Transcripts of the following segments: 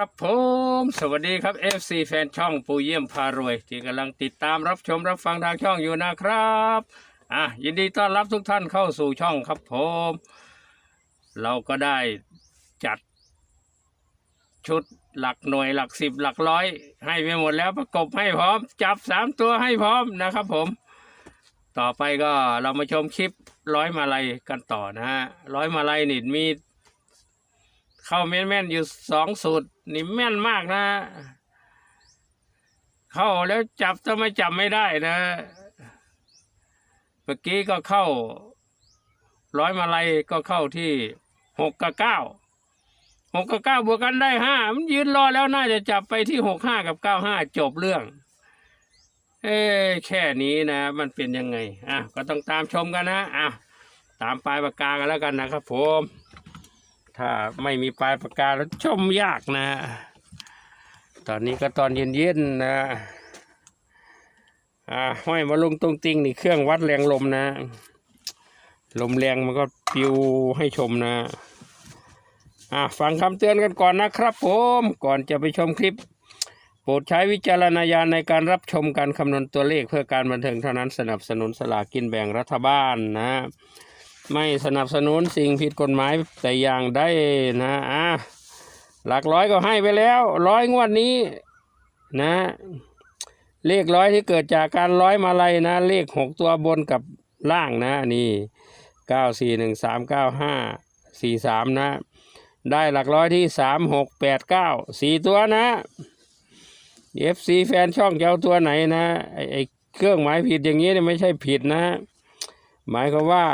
ครับผมสวัสดีครับ FC แฟนช่องปูเยี่ยมพารวย ที่กำลังติดตามรับชมรับฟังทางช่องอยู่นะครับอะยินดีต้อนรับทุกท่านเข้าสู่ช่องครับผม เราก็ได้จัด ชุดหลักหน่วยหลักสิบหลักร้อย ให้ไปหมดแล้วประกบให้พร้อม จับสามตัวให้พร้อมนะครับผม ต่อไปก็เรามาชมคลิปร้อยมาลัยกันต่อนะฮะร้อยมาลัยนี่มี เข้าแม่นๆอยู่สองสูตรนี่แม่นมากนะ เข้าแล้วจับทำไม่จับไม่ได้นะ เมื่อกี้ก็เข้า ร้อยมาลัยก็เข้าที่หกกับเก้าหกกับเก้าบวกกันได้ห้ามันยืนรอแล้วน่าจะจับไปที่หกห้ากับเก้าห้าจบเรื่อง เอ้แค่นี้นะ มันเป็นยังไงอะก็ต้องตามชมกันนะอะตามปลายปากกากันแล้วกันนะครับผม ถ้าไม่มีปลายปากกาแล้วชมยากนะ ตอนนี้ก็ตอนเย็นๆนะอ่าห้อยมาลงตรงติงนี่เครื่องวัดแรงลมนะ ลมแรงมันก็ปิวให้ชมนะอ่าฟังคำเตือนกันก่อนนะครับผมก่อนจะไปชมคลิป โปรดใช้วิจารณญาณในการรับชมการคำนวณตัวเลขเพื่อการบันเทิงเท่านั้นสนับสนุนสลากกินแบ่งรัฐบาลนะ ไม่สนับสนุนสิ่งผิดกฎหมายแต่อย่างใดนะอะหลักร้อยก็ให้ไปแล้วร้อยงวดนี้นะเลขร้อยที่เกิดจากการร้อยมาลัยนะ เลขหกตัวบนกับล่างนะนี่เก้าสี่หนึ่งสามเก้าห้าสี่สามนะ ได้หลักร้อยที่สามหกแปดเก้าสี่ตัวนะ FC แฟนช่องเจะเอาตัวไหนนะไอไอเครื่องหมายผิดอย่างนี้เนี่ยไม่ใช่ผิดนะ หมายความว่า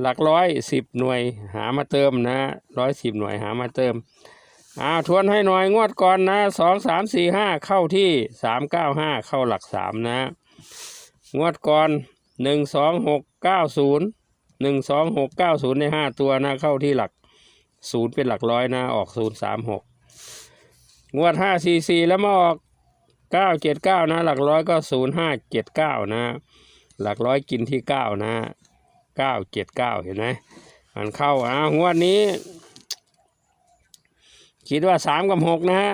หลักร้อยสิบหน่วยหามาเติมนะร้อยสิบหน่วยหามาเติมอ้าวทวนให้หน่อยงวดก่อนนะสองสามสี่ห้าเข้าที่สามเก้าห้าเข้าหลักสามนะ งวดก่อนหนึ่งสองหกเก้าศูนย์หนึ่งสองหกเก้าศูนย์ในห้าตัวนะเข้าที่หลักศูนย์เป็นหลักร้อยนะออกศูนย์สามหกงวดห้าสี่สี่แล้วมาออกเก้าเจ็ดเก้านะ หลักร้อยก็ศูนย์ห้าเจ็ดเก้านะ หลักร้อยกินที่เก้านะ เก้าเจ็ดเก้าเห็นไหมมันเข้าอะงวดนี้ คิดว่าสามกับหกนะฮะ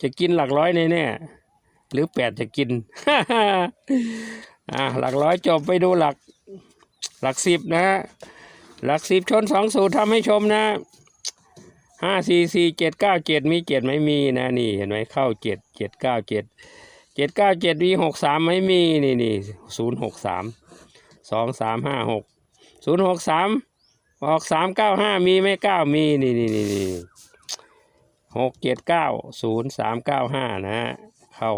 จะกินหลักร้อยแน่ๆหรือแปดจะกินอะหลักร้อยจบไปดูหลักหลักสิบนะฮะหลักสิบชนสองสูตรทำให้ชมนะห้าสี่สี่เจ็ดเก้าเจ็ดมีเจ็ดไม่มีนะนี่เห็นไหมเข้าเจ็ดเจ็ดเก้าเจ็ดเจ็ดเก้าเจ็ดมีหกสามไม่มีนี่นี่ศูนย์หกสามสองสามห้าหก ศูนย์หกสามออกสามเก้าห้ามีไม่เก้ามีนี่นี่นี่นี่หกเจ็ดเก้าศูนย์สามเก้าห้านะฮะเข้า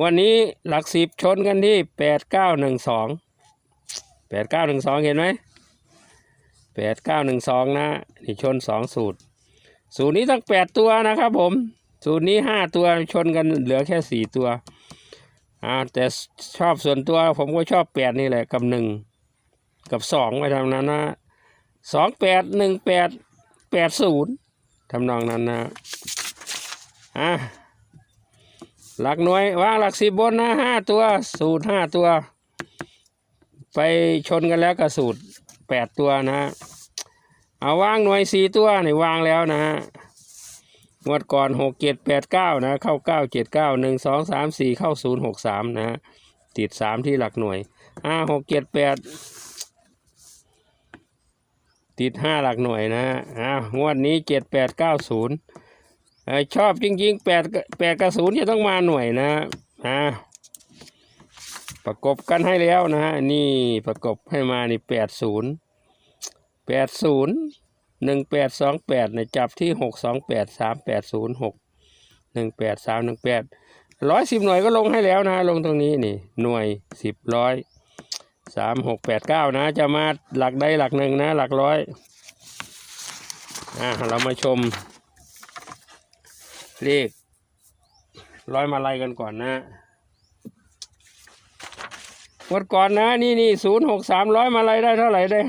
วันนี้หลักสิบชนกันที่แปดเก้าหนึ่งสองแปดเก้าหนึ่งสองเห็นไหมแปดเก้าหนึ่งสองนะนี่ชนสองสูตร สูตรนี้ตั้งแปดตัวนะครับผม สูตรนี้ห้าตัวชนกันเหลือแค่สี่ตัวอ่าแต่ชอบส่วนตัวผมก็ชอบแปดนี่แหละกับหนึ่ง กับสองไปทำนั้นนะสองแปดหนึ่งแปดแปดศูนย์ทำนองนั้นนะอะหลักหน่วยวางหลักสิบบนนะห้าตัว สูตรห้าตัว ไปชนกันแล้วกับสูตรแปดตัวนะเอาวางหน่วยสี่ตัวนี่วางแล้วนะฮะงวดก่อนหกเจ็ดแปดเก้านะเข้าเก้าเจ็ดเก้าหนึ่งสองสามสี่เข้าศูนย์หกสามนะฮะติดสามที่หลักหน่วยห้าหกเจ็ดแปด ติดห้าหลักหน่วยนะฮะอ่างวดนี้เจ็ดแปดเก้าศูนย์ชอบจริงๆแปดแปดกับศูนย์จะต้องมาหน่วยนะอ่าประกบกันให้แล้วนะฮะนี่ประกบให้มานี่แปดศูนย์แปดศูนย์หนึ่งแปดสองแปดเนี่ยจับที่หกสองแปดสามแปดศูนย์หกหนึ่งแปดสามหนึ่งแปดร้อยสิบหน่วยก็ลงให้แล้วนะลงตรงนี้นี่หน่วยสิบร้อย สามหกแปดเก้านะ จะมาหลักใดหลักหนึ่งนะ หลักร้อยอะเรามาชม เลข ร้อยมาลัยกันก่อนนะหมดก่อนนะนี่นี่ศูนย์หกสามร้อยมาลัยได้เท่าไหร่ได้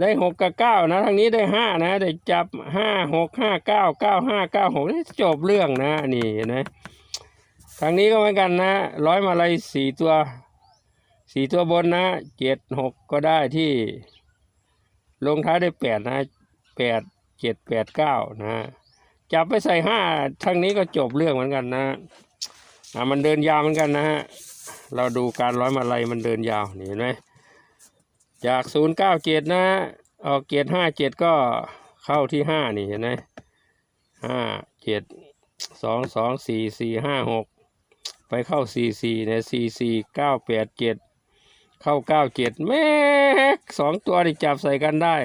ได้หกกับเก้านะทางนี้ได้ห้านะ ได้จับห้าหกห้าเก้าเก้าห้าเก้าหกจบเรื่องนะ นี่เห็นะทางนี้ก็เหมือนกันนะ ร้อยมาลัยสี่ตัว สี่ตัวบนนะเจ็ดหกก็ได้ที่ ลงท้ายได้แปดนะแปดเจ็ดแปดเก้านะจับไปใส่ห้าทางนี้ก็จบเรื่องเหมือนกันนะอ่ามันเดินยาวเหมือนกันนะฮะเราดูการร้อยมาลัยมันเดินยาวนี่เห็นไหมจากศูนย์เก้าเจ็ดนะออกเจ็ดห้าเจ็ดก็เข้าที่ห้านี่เห็นไหมห้าเจ็ดสองสองสี่สี่ห้าหกไปเข้าสี่สี่เนี่ยสี่สี่เก้าแปดเจ็ด เข้าเก้าเจ็ดแม่สองตัวที่จับใส่กันได้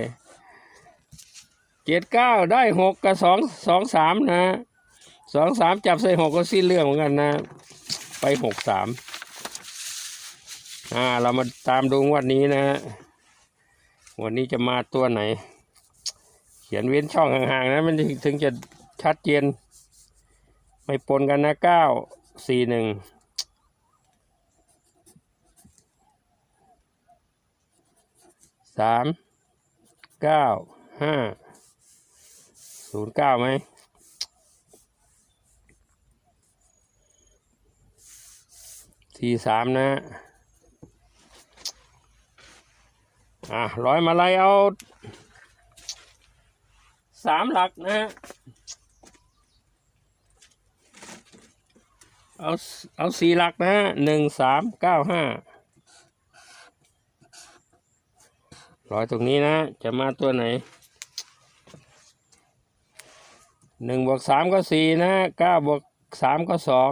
เจ็ดเก้าได้หกกับสองสองสามนะสองสามจับใส่หกก็สิ้นเรื่องเหมือนกันนะ ไปหกสามอ่าเรามาตามดูงวันนี้นะวันนี้จะมาตัวไหน เขียนเว้นช่องห่างๆนะมันถึงจะชัดเจนไม่ปนกันนะเก้าสี่หนึ่ง สามเก้าห้าศูนย์เก้าไหมสี่สามนะอะร้อยมาลัยเอาสามหลักนะฮะเอาเอาสี่หลักนะฮะหนึ่งสามเก้าห้า ร้อยตรงนี้นะ จะมาตัวไหนหนึ่งบวกสามก็สี่นะเก้าบวกสามก็สอง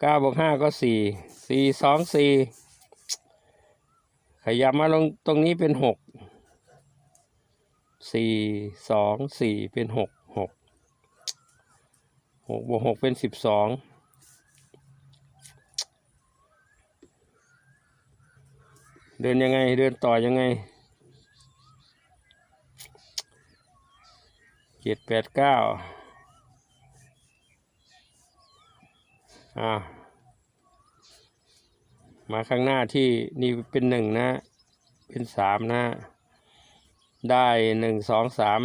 เก้าบวกห้าก็สี่สี่สองสี่ขยับมาลงตรงนี้เป็นหกสี่สองสี่เป็นหกหกหกบวกหกเป็นสิบสอง เดินยังไง เดินต่อยังไงเจ็ดแปดเก้าอ่ามาข้างหน้าที่นี่เป็นหนึ่งนะ เป็นสามนะ ได้หนึ่งสองสาม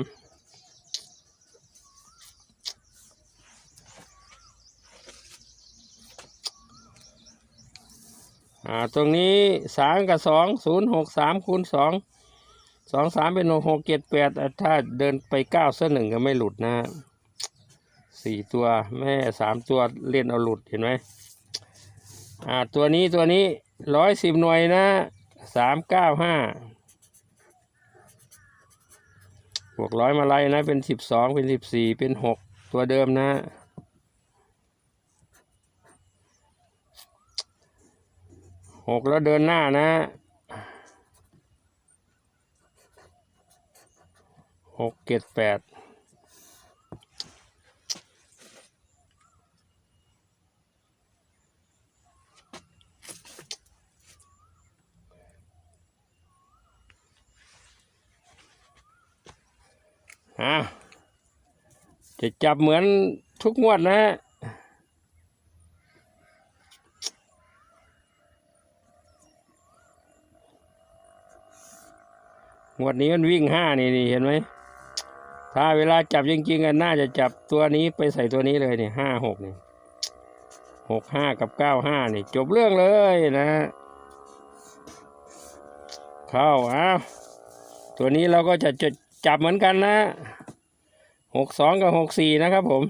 อ่าตรงนี้สามกับสองศูนย์หกสามคูณสองสองสามเป็นหกหกเจ็ดแปดถ้าเดินไปเก้าเส้นหนึ่งก็ไม่หลุดนะสี่ตัวแม่สามตัวเล่นเอาหลุดเห็นไหมอ่าตัวนี้ตัวนี้ร้อยสิบหน่วยนะสามเก้าห้าบวกร้อยมาไล่นะเป็นสิบสองเป็นสิบสี่เป็นหกตัวเดิมนะ หกแล้วเดินหน้านะหกเจ็ดแปดอะจะจับเหมือนทุกงวดนะฮะ งวดนี้มันวิ่งห้านี่นี่เห็นไหม ถ้าเวลาจับจริงๆกันน่าจะจับตัวนี้ไปใส่ตัวนี้เลยนี่ห้าหกนี่หกห้ากับเก้าห้านี่ จบเรื่องเลยนะ เข้าอ้าวตัวนี้เราก็จะจะจับเหมือนกันนะหกสองกับหกสี่นะครับผม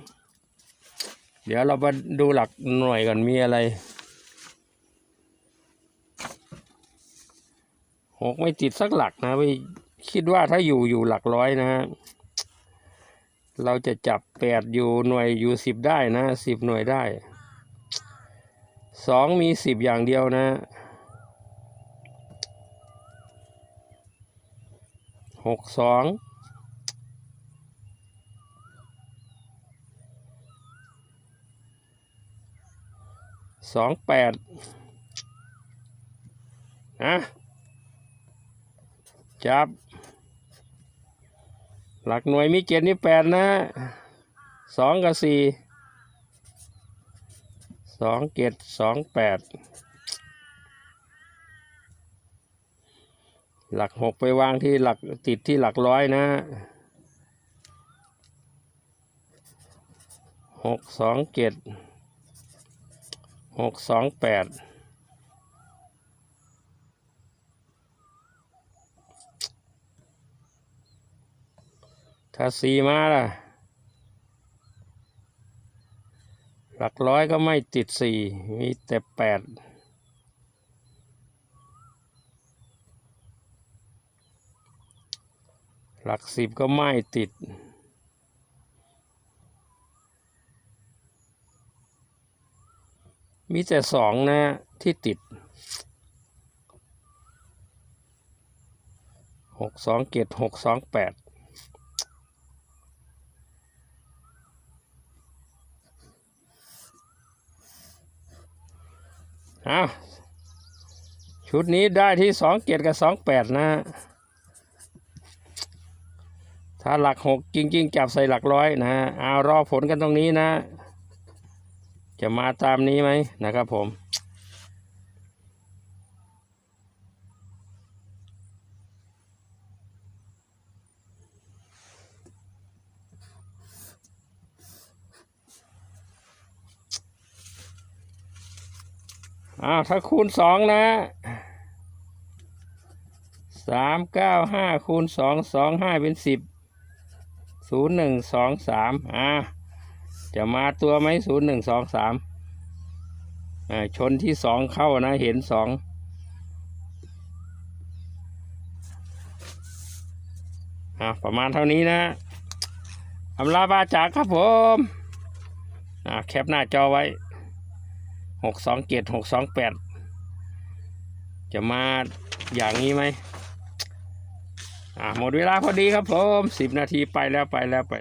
เดี๋ยวเรามาดูหลักหน่วยก่อนมีอะไร หกไม่ติดสักหลักนะไม่คิดว่าถ้าอยู่อยู่หลักร้อยนะฮะเราจะจับแปดอยู่หน่วยอยู่สิบได้นะสิบหน่วยได้สองมีสิบอย่างเดียวนะหกสองสองแปดนะ จับ หลักหน่วยมีเจ็ดนี่แปดนะสองกับสี่สองเจ็ดสองแปดหลักหกไปวางที่หลักติดที่หลักร้อยนะหกสองเจ็ดหกสองแปด ถ้าสี่มาล่ะ หลักร้อยก็ไม่ติดสี่มีแต่แปดหลักสิบก็ไม่ติด มีแต่สองนะที่ติดหกสองเกตหกสองแปด อาชุดนี้ได้ที่สองเกตกับสองแปดนะ ถ้าหลักหกจริง ๆ จับใส่หลักร้อยนะเอารอผลกันตรงนี้นะ จะมาตามนี้ไหมนะครับผม อ้าวถ้าคูณสองนะสามเก้าห้าคูณสองสองห้าเป็นสิบศูนย์หนึ่งสองสามอ่าจะมาตัวไหมศูนย์หนึ่งสองสามอ่าชนที่สองเข้านะ เห็นสองอ่าประมาณเท่านี้นะอำลาบาจากครับผมอ่าแคปหน้าจอไว้ หกสองเจ็ดหกสองแปดจะมาอย่างนี้ไหมอ่าหมดเวลาพอดีครับผมสิบนาทีไปแล้วไปแล้วไป